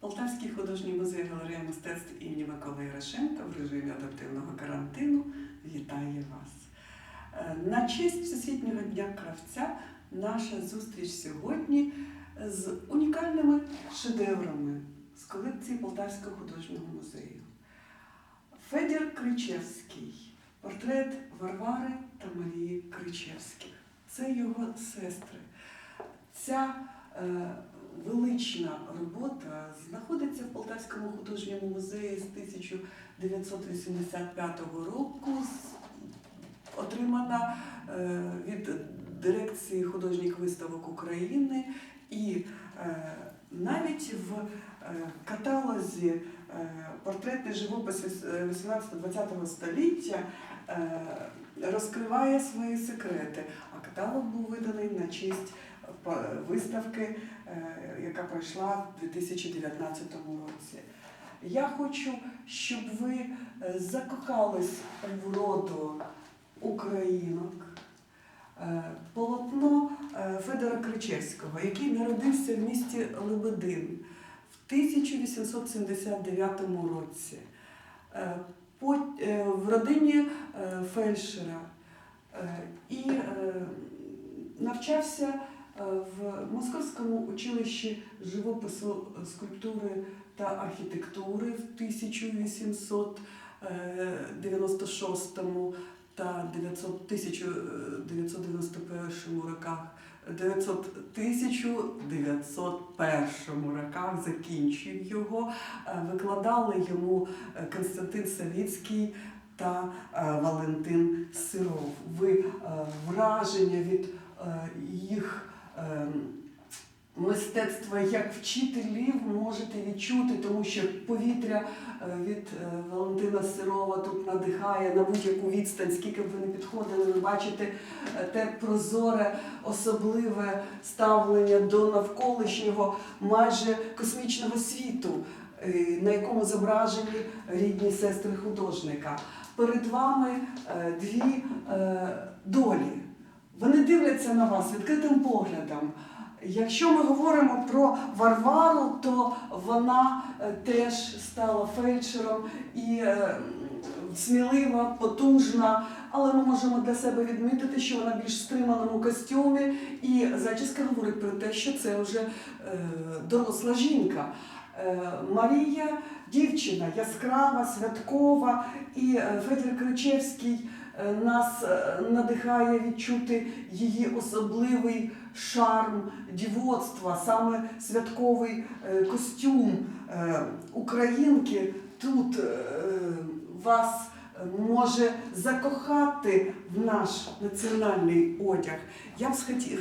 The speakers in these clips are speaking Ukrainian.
Полтавський художній музей галерея мистецтв імені Миколи Ярошенка в режимі адаптивного карантину вітає вас. Е, На честь Всесвітнього дня кравця наша зустріч сьогодні з унікальними шедеврами з колекції Полтавського художнього музею. Федір Кричевський, портрет Варвари та Марії Кричевських. Це його сестри. Ця е, велична робота знаходиться в Полтавському художньому музеї з 1985 року. Отримана е, від дирекції художніх виставок України і е, навіть в е, каталозі портретний живопис е, 18-20 століття розкриває свої секрети. А каталог був виданий на честь виставки, е, яка пройшла в 2019 році. Я хочу, щоб ви е, закохались у вроду українок. Е, Полотно Федора Кричевського, який народився в місті Лебедин в 1879 році. В родині фельдшера і навчався в Московському училищі живопису, е, скульптури та архітектури в 1896 та 900 1991 роках. 900 1901 роках закінчив його, Е, викладали йому е, Константин Савіцький та е, Валентин Сиров. Ви е, враження від е, їх е, мистецтва як вчителів можете відчути, тому що повітря е, від е, Валентина Сирова тут надихає на будь-яку відстань, скільки б ви не підходили, ви бачите е, те прозоре, особливе ставлення до навколишнього майже космічного світу, на якому зображені рідні сестри художника. Перед вами дві долі. Вони дивляться на вас відкритим поглядом. Якщо ми говоримо про Варвару, то вона е, теж стала фельдшером і е, смілива, потужна, але ми можемо для себе відмітити, що вона більш в стриманому костюмі, і зачіска говорить про те, що це вже е, доросла жінка. Марія дівчина яскрава, святкова, і Федір Кричевський нас е, надихає відчути її особливий шарм дівоцтва, саме святковий е, костюм е, українки тут е, вас може закохати в наш національний одяг. Я б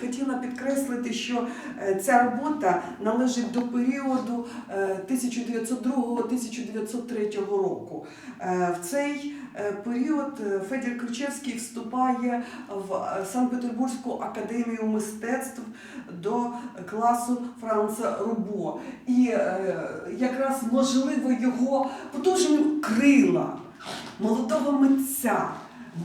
хотіла підкреслити, що е, ця робота належить до періоду е, 1902-1903 року. Е, В цей е, період е, Федір Кричевський вступає в е, Санкт-Петербурзьку академію мистецтв до класу Франца Рубо. І е, якраз можливо його потужні крила молодого митця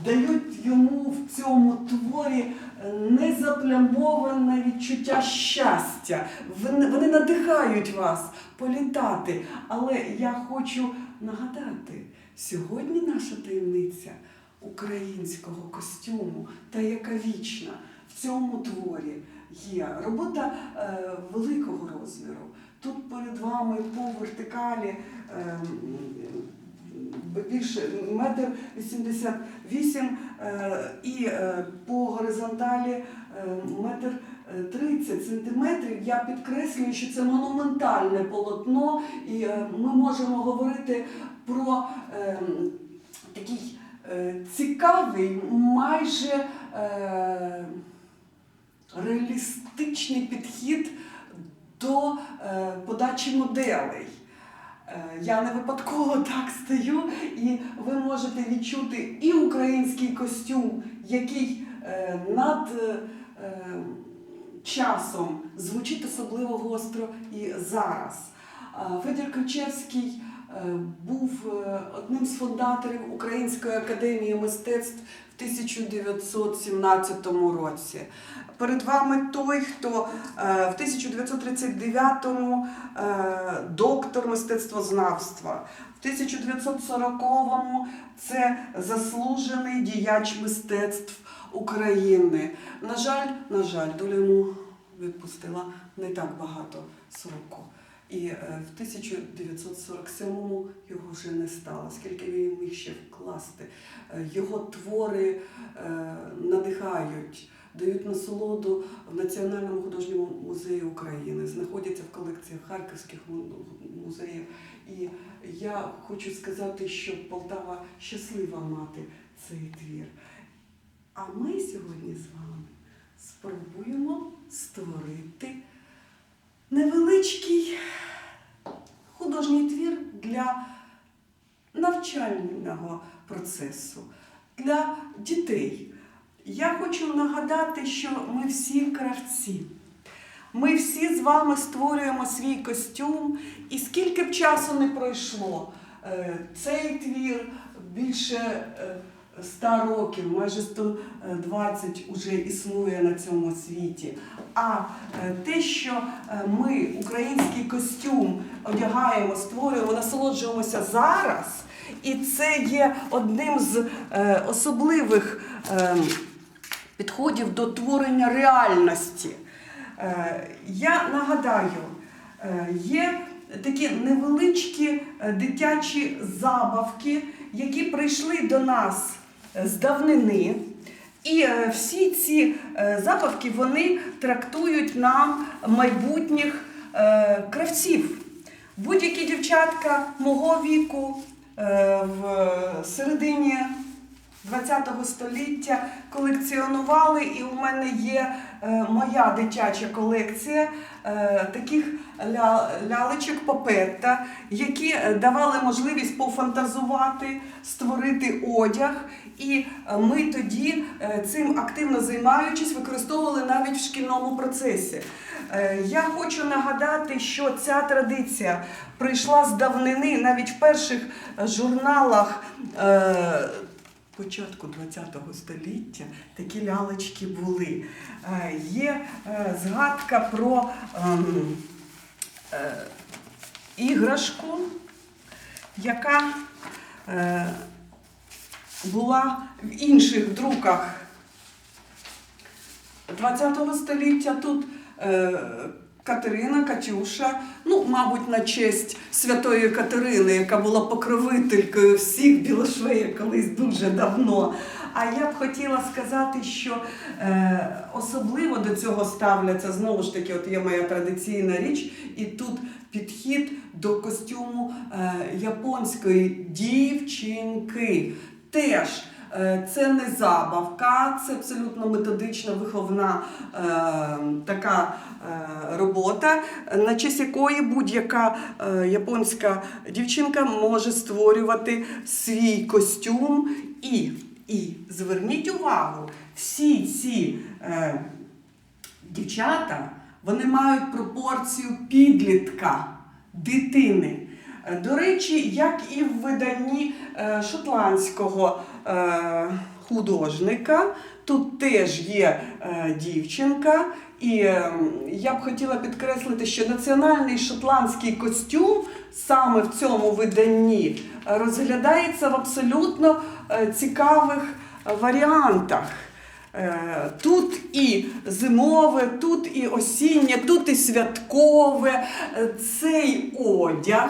дають йому в цьому творі е, незаплямоване відчуття щастя. Вони, надихають вас політати. Але я хочу нагадати, сьогодні наша таємниця українського костюму та яка вічна в цьому творі є робота е, великого розміру. Тут перед вами по вертикалі е, більше метр вісімдесят вісім е, і е, по горизонталі е, метр е, 30 сантиметрів. Я підкреслюю, що це монументальне полотно, і ми можемо говорити про такий цікавий, майже реалістичний підхід до подачі моделей. Е, Я не випадково так стою, і ви можете відчути і український костюм, який е, над е, часом звучить особливо гостро і зараз. Федір Кричевський е, був е, одним з фундаторів Української академії мистецтв в 1917 році. Перед вами той, хто е, в 1939-му е, доктор мистецтвознавства. В 1940-му це заслужений діяч мистецтв України. На жаль, на жаль, доля йому відпустила не так багато сроку. І е, в 1947-му його вже не стало, скільки він міг ще вкласти. Е, Його твори е, надихають, дають насолоду в Національному художньому музеї України, знаходяться в колекціях харківських музеїв. І я хочу сказати, що Полтава щаслива мати цей твір. А ми сьогодні з вами спробуємо створити невеличкий художній твір для навчального процесу, для дітей. Я хочу нагадати, що ми всі кравці. Ми всі з вами створюємо свій костюм, і скільки б часу не пройшло, е, цей твір більше е, 100 років, майже 120 уже існує на цьому світі. А е, те, що е, ми український костюм одягаємо, створюємо, насолоджуємося зараз, і це є одним з е, особливих е, підходів до творення реальності. Е, Я нагадаю, е, є такі невеличкі е, дитячі забавки, які прийшли до нас е, з давнини. І е, всі ці е, забавки вони трактують нам майбутніх е, кравців. Будь-які дівчатка мого віку в середині ХХ століття колекціонували, і у мене є моя дитяча колекція таких лялечок Папетта, які давали можливість пофантазувати, створити одяг. І е, ми тоді е, цим активно займаючись, використовували навіть в шкільному процесі. Е, Я хочу нагадати, що ця традиція прийшла з давнини навіть в перших журналах. Початку ХХ століття такі лялечки були. Є згадка про ем, іграшку, яка була в інших друках ХХ століття. Тут е, Катерина, Катюша, ну, мабуть, на честь святої Катерини, яка була покровителькою всіх білошвеїв колись дуже давно. А я б хотіла сказати, що е, особливо до цього ставляться знову ж таки, от є моя традиційна річ, і тут підхід до костюму е, японської дівчинки. Теж е, це не забавка, це абсолютно методична виховна е, така е, робота, на честь якої будь-яка е, японська дівчинка може створювати свій костюм. І, і зверніть увагу, всі ці е, дівчата вони мають пропорцію підлітка, дитини. До речі, як і в виданні е, шотландського е, художника, тут теж є е, дівчинка. І е, я б хотіла підкреслити, що національний шотландський костюм саме в цьому виданні розглядається в абсолютно цікавих варіантах. Е, Тут і зимове, тут і осіннє, тут і святкове. Е, Цей одяг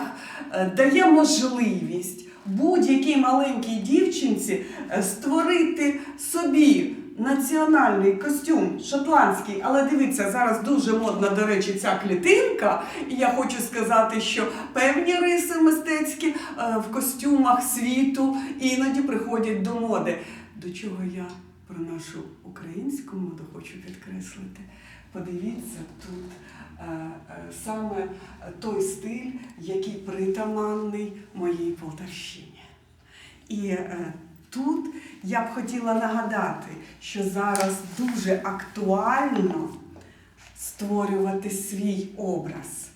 е, дає можливість будь-якій маленькій дівчинці створити собі національний костюм шотландський. Але дивіться, зараз дуже модна, до речі, ця клітинка. І я хочу сказати, що певні риси мистецькі в костюмах світу іноді приходять до моди. До чого я про нашу українську моду хочу підкреслити. Подивіться тут е, е, саме той стиль, який притаманний моїй Полтавщині. І е, тут я б хотіла нагадати, що зараз дуже актуально створювати свій образ.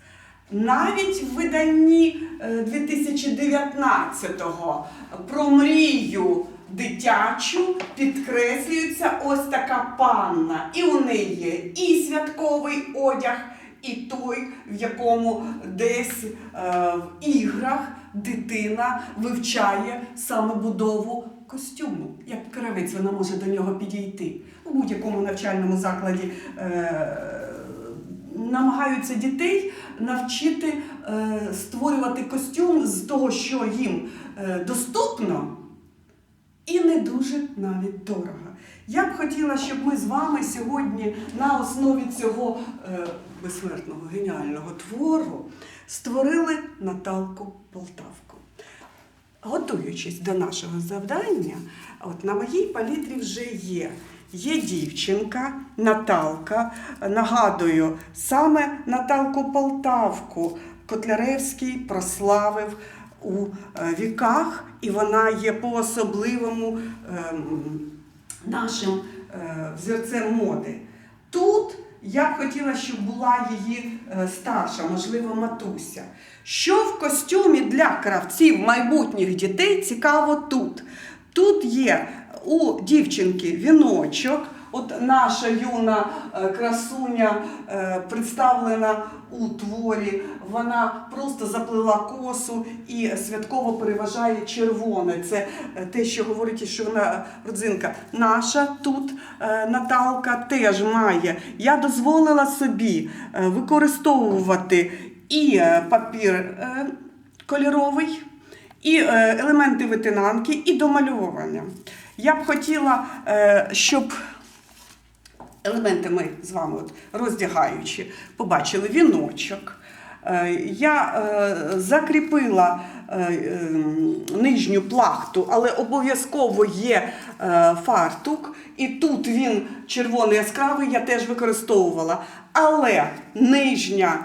Навіть в виданні е, 2019-го про мрію дитячу підкреслюється ось така панна. І у неї є і святковий одяг, і той, в якому десь е, в іграх дитина вивчає саме будову костюму. Як кравець вона може до нього підійти. У будь-якому навчальному закладі е, намагаються дітей навчити е, створювати костюм з того, що їм е, доступно, і не дуже навіть дорого. Я б хотіла, щоб ми з вами сьогодні на основі цього е, безсмертного геніального твору створили Наталку Полтавку. Готуючись до нашого завдання, от на моїй палітрі вже є. Є дівчинка Наталка. Нагадую, саме Наталку Полтавку Котляревський прославив у е, віках, і вона є по-особливому ем, нашим е, взірцем моди. Тут я б хотіла, щоб була її е, старша, можливо, матуся. Що в костюмі для кравців майбутніх дітей цікаво тут? Тут є у дівчинки віночок. От наша юна красуня представлена у творі. Вона просто заплила косу і святково переважає червоне. Це е, те, що говорить, що вона родзинка. Наша тут е, Наталка теж має. Я дозволила собі е, використовувати і папір кольоровий, і елементи витинанки, і домальовування. Я б хотіла, щоб елементи ми з вами, от, роздягаючи, побачили віночок. Е, Я е, закріпила е, е, нижню плахту, але обов'язково є фартук, і тут він червоний яскравий, я теж використовувала. Але нижня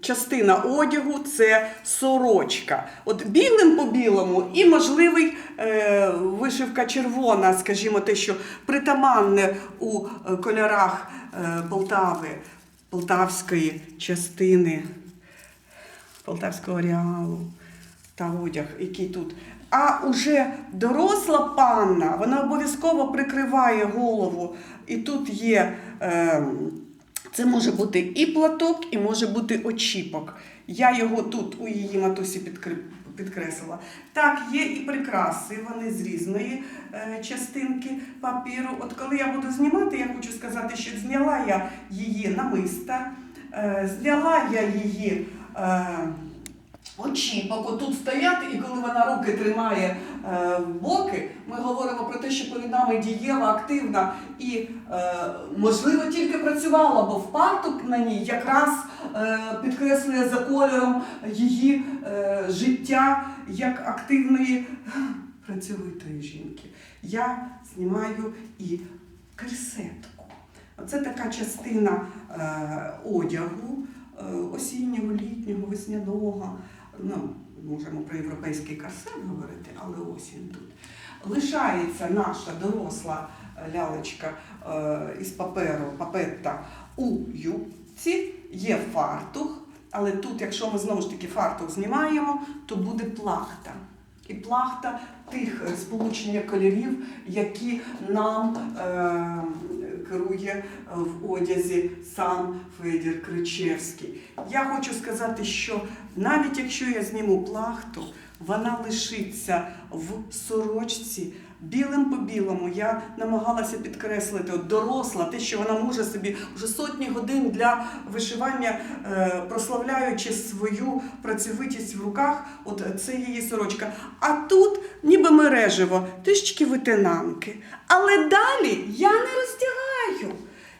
частина одягу це сорочка. От білим по білому і можливий е, вишивка червона, скажімо, те, що притаманне у е, кольорах е, Полтави, полтавської частини, полтавського реалу та одяг, який тут. А уже доросла панна, вона обов'язково прикриває голову. І тут є. Е, це може бути і платок, і може бути очіпок. Я його тут у її матусі підкреслила. Так, є і прикраси, вони з різної е, частинки папіру. От коли я буду знімати, я хочу сказати, що зняла я її намиста, е, зняла я її. Очіпок отут стоять, і коли вона руки тримає е, в боки, ми говоримо про те, що перед нами дієва, активна і, е, можливо, тільки працювала, бо впарток на ній якраз е, підкреслює за кольором її е, життя як активної працьовитої жінки. Я знімаю і корсетку. Оце така частина е, одягу е, осіннього, літнього, весняного. Ну, можемо про європейський корсет говорити, але осінь тут. Лишається наша доросла е, лялечка е, із паперу, папетта у юбці, є фартух, але тут, якщо ми знову ж таки фартух знімаємо, то буде плахта. І плахта тих е, сполучення кольорів, які нам е, керує е, в одязі сам Федір Кричевський. Я хочу сказати, що навіть якщо я зніму плахту, вона лишиться в сорочці. Білим по білому я намагалася підкреслити от доросла, те, що вона може собі вже сотні годин для вишивання, е, прославляючи свою працьовитість в руках, от це її сорочка. А тут ніби мережево, трішечки витинанки. Але далі я не роздягаю.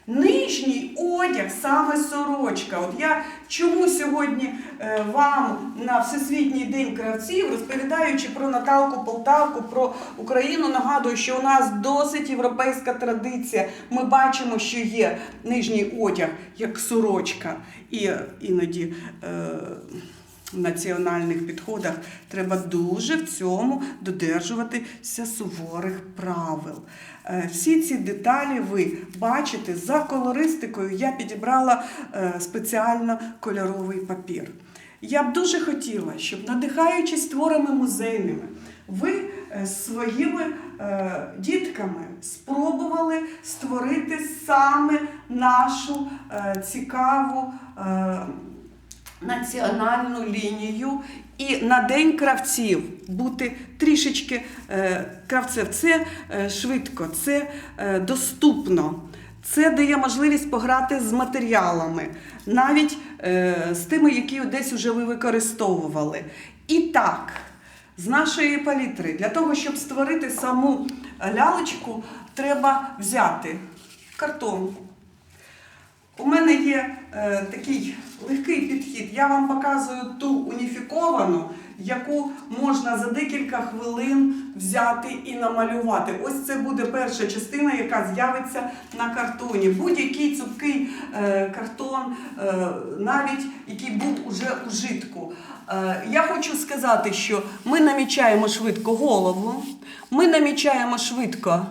Нижній одяг, саме сорочка. От я чому сьогодні е, вам на Всесвітній день кравців, розповідаючи про Наталку Полтавку, про Україну, нагадую, що у нас досить європейська традиція. Ми бачимо, що є нижній одяг як сорочка, і іноді. Е, національних підходах треба дуже в цьому додержуватися суворих правил. Е, Всі ці деталі ви бачите за колористикою. Я підібрала е, спеціально кольоровий папір. Я б дуже хотіла, щоб надихаючись творами музейними, ви е, своїми дітками спробували створити саме нашу цікаву національну лінію. І на День кравців бути трішечки е, кравцев. Це е, швидко, це е, доступно. Це дає можливість пограти з матеріалами, навіть е, з тими, які десь вже ви використовували. І так, з нашої палітри, для того, щоб створити саму лялечку, треба взяти картон. У мене є е, такий легкий підхід. Я вам показую ту уніфіковану, яку можна за декілька хвилин взяти і намалювати. Ось це буде перша частина, яка з'явиться на картоні. Будь-який цупкий е, картон, е, навіть який був уже у житку. Е, я хочу сказати, що ми намічаємо швидко голову, ми намічаємо швидко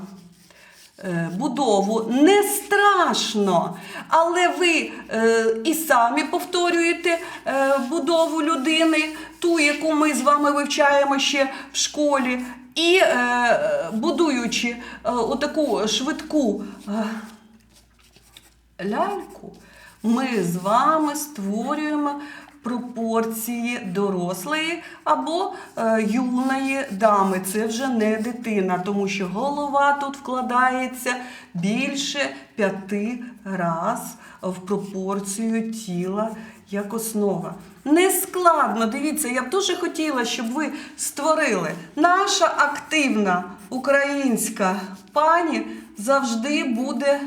будову. Не страшно, але ви е, і самі повторюєте е, будову людини, ту, яку ми з вами вивчаємо ще в школі, і е, будуючи е, отаку швидку е, ляльку, ми з вами створюємо пропорції дорослої або е, юної дами. Це вже не дитина, тому що голова тут вкладається більше п'яти раз в пропорцію тіла як основа. Не дивіться, я б дуже хотіла, щоб ви створили. Наша активна українська пані завжди буде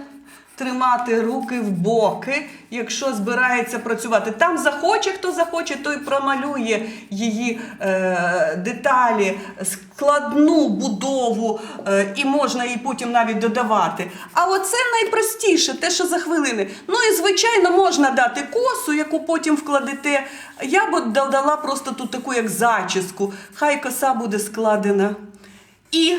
тримати руки в боки, якщо збирається працювати. Там захоче, хто захоче, той промалює її е, деталі, складну будову, е, і можна її потім навіть додавати. А оце найпростіше, те, що за хвилини. Ну і звичайно, можна дати косу, яку потім вкладете. Я б додала просто тут таку як зачіску. Хай коса буде складена. І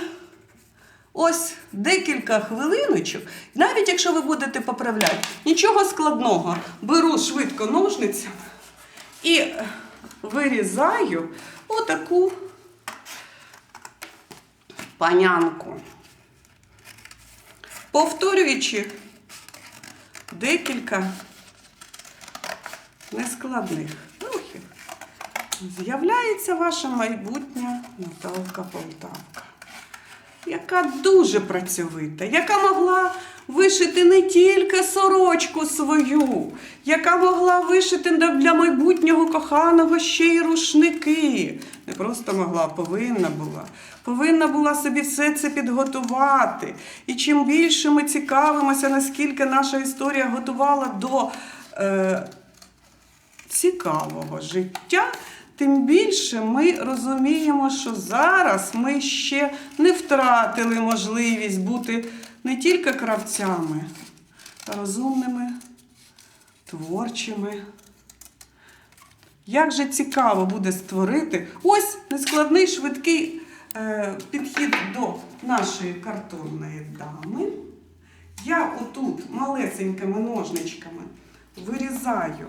Ось декілька хвилиночок, навіть якщо ви будете поправляти, нічого складного. Беру швидко ножницями і вирізаю отаку панянку. Повторюючи декілька нескладних рухів, з'являється ваша майбутня Наталка Полтавка яка дуже працьовита, яка могла вишити не тільки сорочку свою, яка могла вишити для майбутнього коханого ще й рушники. Не просто могла, повинна була. Повинна була собі все це підготувати. І чим більше ми цікавимося, наскільки наша історія готувала до е, цікавого життя, тим більше ми розуміємо, що зараз ми ще не втратили можливість бути не тільки кравцями, а розумними, творчими. Як же цікаво буде створити ось нескладний швидкий е, підхід до нашої картонної дами. Я отут малесенькими ножничками вирізаю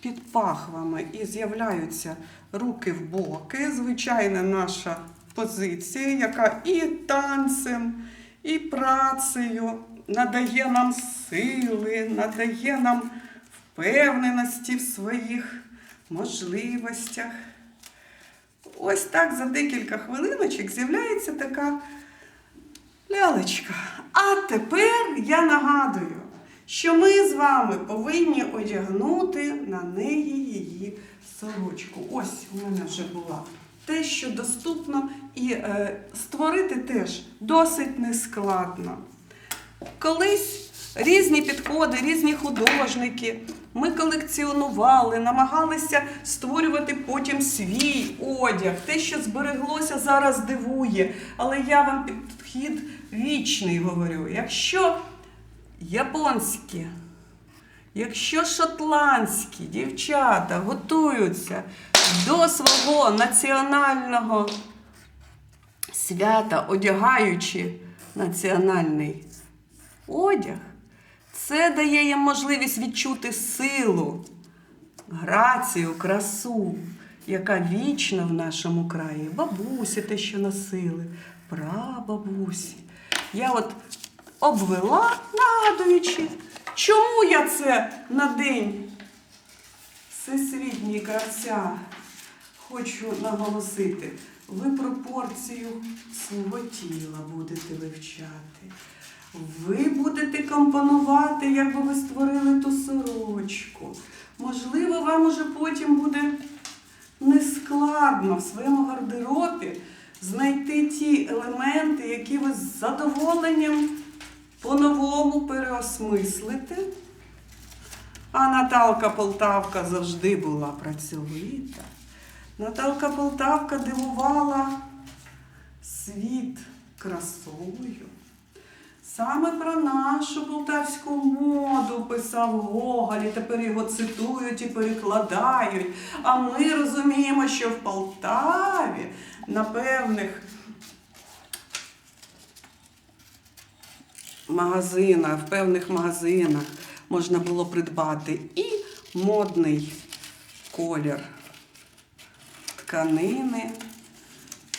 під пахвами і з'являються руки в боки. Звичайна наша позиція, яка і танцем, і працею надає нам сили, надає нам впевненості в своїх можливостях. Ось так за декілька хвилиночок з'являється така лялечка. А тепер я нагадую, що ми з вами повинні одягнути на неї її сорочку. Ось у мене вже була те, що доступно, і е, створити теж досить нескладно. Колись різні підходи, різні художники. Ми колекціонували, намагалися створювати потім свій одяг. Те, що збереглося, зараз дивує. Але я вам підхід вічний говорю. Якщо японські, якщо шотландські дівчата готуються до свого національного свята, одягаючи національний одяг, це дає їм можливість відчути силу грацію, красу, яка вічна в нашому краї. Бабусі те, що носили, прабабусі. Я от обвела, нагадуючи, чому я це на день всесвітній кравця хочу наголосити. Ви пропорцію свого тіла будете вивчати. Ви будете компонувати, як би ви створили ту сорочку. Можливо, вам уже потім буде нескладно в своєму гардеробі знайти ті елементи, які ви з задоволенням по-новому переосмислите. А Наталка Полтавка завжди була працьовита. Наталка Полтавка дивувала світ красою. Саме про нашу полтавську моду писав Гоголь, і тепер його цитують і перекладають. А ми розуміємо, що в Полтаві на певних магазинах, в певних магазинах можна було придбати і модний колір тканини,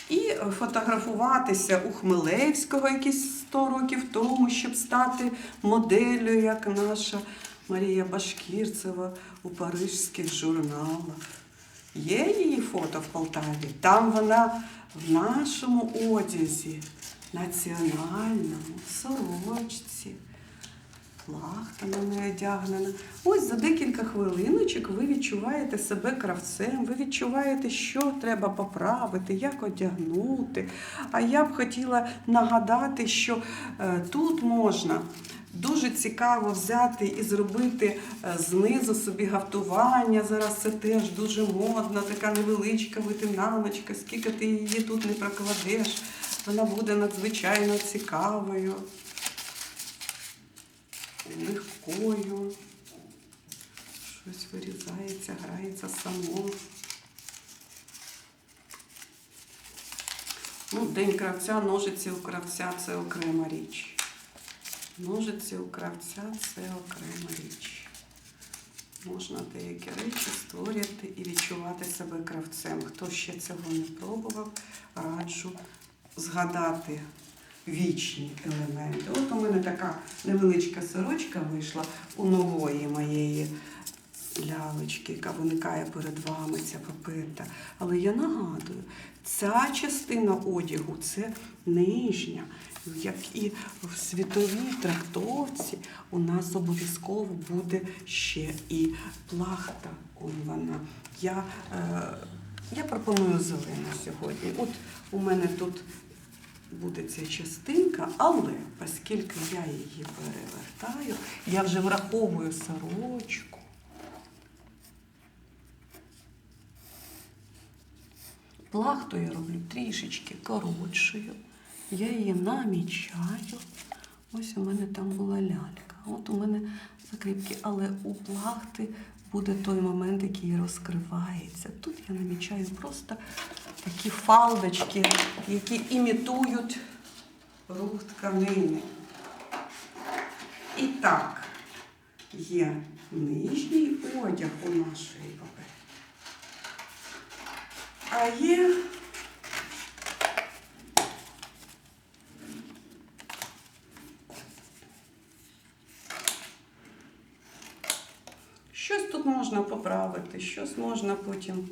і фотографуватися у Хмелевського якісь 100 років тому, щоб стати моделлю, як наша Марія Башкірцева у парижських журналах. Є її фото в Полтаві. Там вона в нашому одязі, національному, сорочці. Плахта на неї одягнена. Ось за декілька хвилиночок ви відчуваєте себе кравцем, ви відчуваєте, що треба поправити, як одягнути. А я б хотіла нагадати, що е, тут можна дуже цікаво взяти і зробити е, знизу собі гафтування. Зараз це теж дуже модно, така невеличка витинаночка, скільки ти її тут не прокладеш, вона буде надзвичайно цікавою легкою. Щось вирізається, грається само. Ну, День кравця, ножиці у кравця це окрема річ. Ножиці у кравця це окрема річ. Можна деякі речі створювати і відчувати себе кравцем. Хто ще цього не пробував, раджу згадати вічні елементи. От у мене така невеличка сорочка вийшла у нової моєї лялечки, яка виникає перед вами, ця папета. Але я нагадую, ця частина одягу це нижня. Як і в світовій трактовці у нас обов'язково буде ще і плахта. Он вона. Я, е, я пропоную зелену сьогодні. От у мене тут буде ця частинка, але оскільки я її перевертаю, я вже враховую сорочку. Плахту я роблю трішечки коротшою. Я її намічаю. Ось у мене там була лялька. От у мене закріпки, але у плахти буде той момент, який розкривається. Тут я намічаю просто такі фалдочки, які імітують рух тканини. І так, є нижній одяг у нашої папері. А є щось тут можна поправити, щось можна потім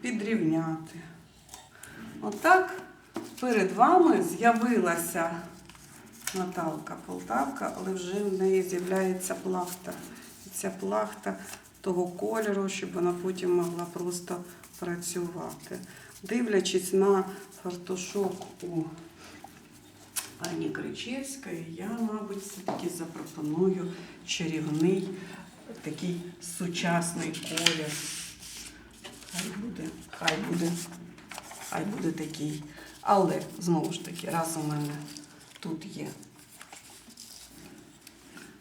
підрівняти. Отак перед вами з'явилася Наталка Полтавка, але вже в неї з'являється плахта. І ця плахта того кольору, щоб вона потім могла просто працювати. Дивлячись на фартушок у Ані Кричевської, я, мабуть, все-таки запропоную чарівний такий сучасний колір. Хай буде, хай буде, хай буде такий. Але знову ж таки, раз у мене тут є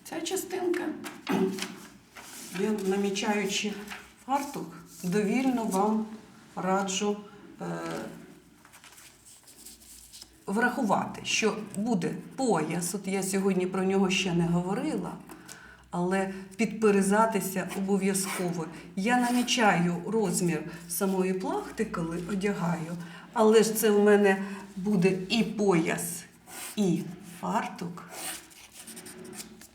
ця частинка, я намічаючи фартух, довільно вам раджу е, врахувати, що буде пояс. От я сьогодні про нього ще не говорила. Але підперезатися обов'язково. Я намічаю розмір самої плахти, коли одягаю, але ж це в мене буде і пояс, і фартук.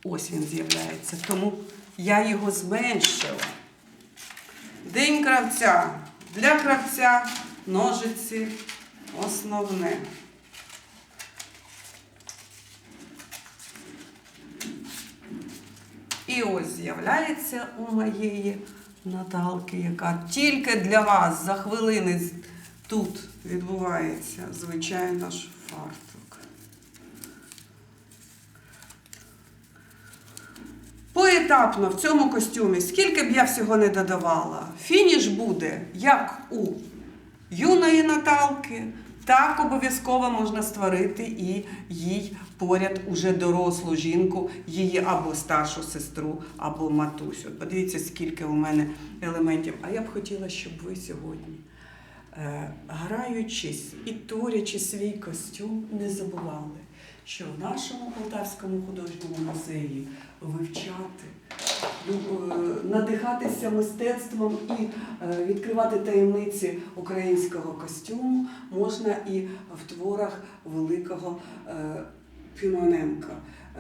Ось він з'являється, тому я його зменшила. День кравця. Для кравця ножиці основне. І ось з'являється у моєї Наталки, яка тільки для вас за хвилини тут відбувається, звичайно ж, фартук. Поетапно в цьому костюмі, скільки б я всього не додавала, фініш буде як у юної Наталки, так обов'язково можна створити і їй поряд уже дорослу жінку, її або старшу сестру, або матусю. Подивіться, скільки у мене елементів. А я б хотіла, щоб ви сьогодні, е, граючись і творячи свій костюм, не забували, що в нашому Полтавському художньому музеї вивчати е, надихатися мистецтвом і е, відкривати таємниці українського костюму можна і в творах великого е,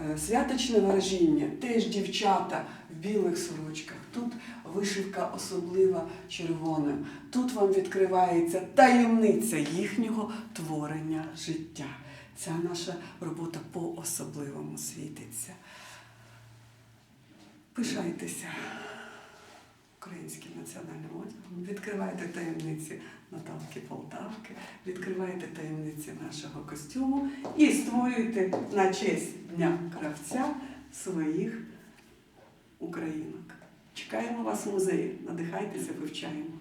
Е, Святочне вражіння, теж дівчата в білих сорочках. Тут вишивка особлива червоним. Тут вам відкривається таємниця їхнього творення життя. Ця наша робота по-особливому світиться. Пишайтеся українським національним одягом, відкривайте таємниці Наталки Полтавки, відкривайте таємниці нашого костюму і створюйте на честь Дня кравця своїх українок. Чекаємо вас в музеї, надихайтеся, вивчаємо.